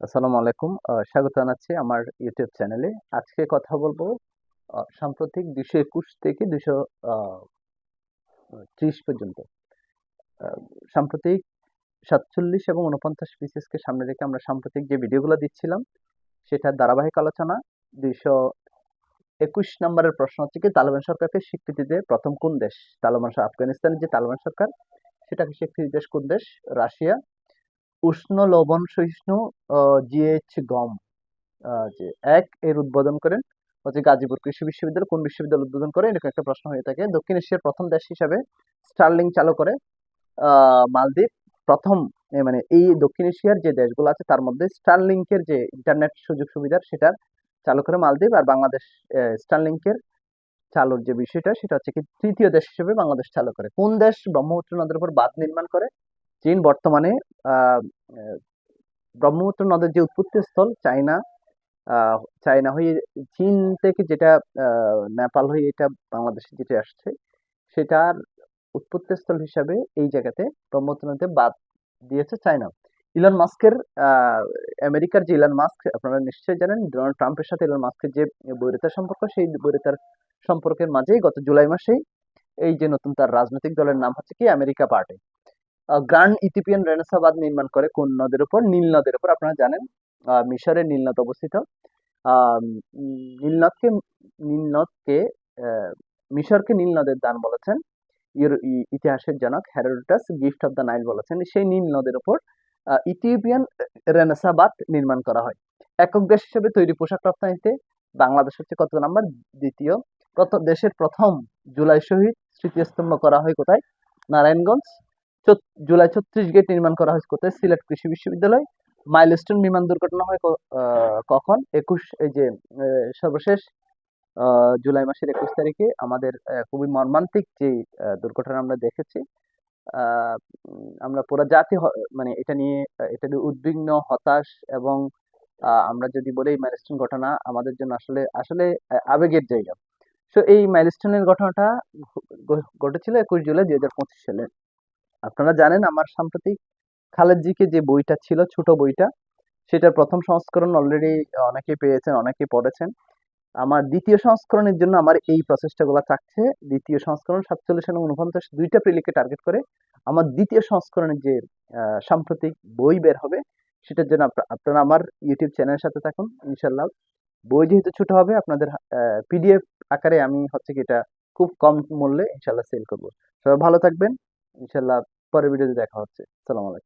আসসালামু আলাইকুম। স্বাগত জানাচ্ছি আমার ইউটিউব চ্যানেলে আজকে কথা বলব সাম্প্রতিক দুশো একুশ থেকে দুশো ত্রিশ পর্যন্ত। সাম্প্রতিক সাতচল্লিশ এবং উনপঞ্চাশ পিসেসকে সামনে রেখে আমরা সাম্প্রতিক যে ভিডিওগুলো দিচ্ছিলাম সেটার ধারাবাহিক আলোচনা। দুইশো একুশ নম্বরের প্রশ্ন হচ্ছে কি, তালেবান সরকারকে স্বীকৃতি দেয় প্রথম কোন দেশ? তালেবান, আফগানিস্তানের যে তালেবান সরকার, সেটাকে স্বীকৃতি দেশ কোন দেশ? রাশিয়া। উষ্ণ লবণ সহিষ্ণু জিএইচ গম। যে এক, এর উদ্বোধন করেন হচ্ছে গাজীপুর কৃষি বিশ্ববিদ্যালয়। কোন বিশ্ববিদ্যালয় উদ্বোধন করে? এরকম একটা প্রশ্ন হয়ে থাকে। দক্ষিণ এশিয়ার প্রথম দেশ হিসাবে স্টার্লিং চালু করে মালদ্বীপ। প্রথম মানে এই দক্ষিণ এশিয়ার যে দেশগুলো আছে, তার মধ্যে স্টারলিংকের যে ইন্টারনেট সুযোগ সুবিধার সেটার চালু করে মালদ্বীপ। আর বাংলাদেশ স্টারলিংকের চালুর যে বিষয়টা, সেটা হচ্ছে কি তৃতীয় দেশ হিসেবে বাংলাদেশ চালু করে। কোন দেশ ব্রহ্মপুত্র নদের উপর বাঁধ নির্মাণ করে? চীন বর্তমানে ব্রহ্মপুত্র নদের যে উৎপত্তি স্থল চায়না চায়না হয়ে চীন থেকে যেটা নেপাল হয়ে এটা বাংলাদেশে যেটা আসছে, সেটার উৎপত্তিস্থল হিসাবে এই জায়গাতে ব্রহ্মপুত্র নদীতে বাদ দিয়েছে চায়না। ইলন মাস্কের আমেরিকার যে ইলন মাস্ক, আপনারা নিশ্চয়ই জানেন, ডোনাল্ড ট্রাম্পের সাথে ইলন মাস্কের যে বৈরিতার সম্পর্ক, সেই বৈরিতার সম্পর্কের মাঝেই গত জুলাই মাসেই এই যে নতুন তার রাজনৈতিক দলের নাম হচ্ছে কি, আমেরিকা পার্টি। গ্র্যান্ড ইথিওপিয়ান রেনেসাবাদ নির্মাণ করে কোন নদের উপর? নীল নদের উপর। আপনারা জানেন মিশরের নীল নদ অবস্থিত। আহ, উম, নীল নদকে নীল নদকে আহ, মিশরকে নীল নদের দান বলেছেন। ইতিহাসের জনক Herodotus gift of the Nile বলেছেন। সেই নীল নদের উপর ইথিওপিয়ান রেনেসাবাদ নির্মাণ করা হয়। একক দেশ হিসেবে তৈরি পোশাক রপ্তানিতে বাংলাদেশ হচ্ছে কত নাম্বার? দ্বিতীয়। দেশের প্রথম জুলাই শহীদ স্মৃতিস্তম্ভ করা হয় কোথায়? নারায়ণগঞ্জ। জুলাই ছত্রিশ গেট নির্মাণ করা হয়েছে কোথায়? সিলেট কৃষি বিশ্ববিদ্যালয়। মাইলস্টোন বিমান দুর্ঘটনা হয় কখন? একুশ, এই যে সর্বশেষ জুলাই মাসের একুশ তারিখে আমাদের খুবই মর্মান্তিক যে দুর্ঘটনা আমরা দেখেছি আমরা পুরো জাতি মানে এটা নিয়ে এটা নিয়ে উদ্বিগ্ন, হতাশ এবং আমরা যদি বলি মাইলস্টোন ঘটনা আমাদের জন্য আসলে আসলে আবেগের জায়গা। তো এই মাইলস্টোনের ঘটনাটা ঘটেছিল একুশ জুলাই দুই হাজার পঁচিশ সালে। আপনারা জানেন আমার সাম্প্রতিক খালেদ জিকে যে বইটা ছিল, ছোট বইটা, সেটার প্রথম সংস্করণ অলরেডি অনেকেই পেয়েছেন, অনেকেই পড়েছেন। আমার দ্বিতীয় সংস্করণের জন্য আমার এই প্রচেষ্টাগুলো থাকছে। দ্বিতীয় সংস্করণ সাতচল্লিশ এবং উনপঞ্চাশ দুইটা প্রিলিকে টার্গেট করে আমার দ্বিতীয় সংস্করণের যে সাম্প্রতিক বই বের হবে, সেটার জন্য আপনারা আমার ইউটিউব চ্যানেলের সাথে থাকুন ইনশাল্লাহ বই যেহেতু ছোট হবে, আপনাদের পিডিএফ আকারে আমি হচ্ছে কি এটা খুব কম মূল্যে ইনশাল্লাহ সেল করব। সবাই ভালো থাকবেন ইনশাল্লাহ পরের ভিডিওতে দেখা হচ্ছে। সালাম আলাইকুম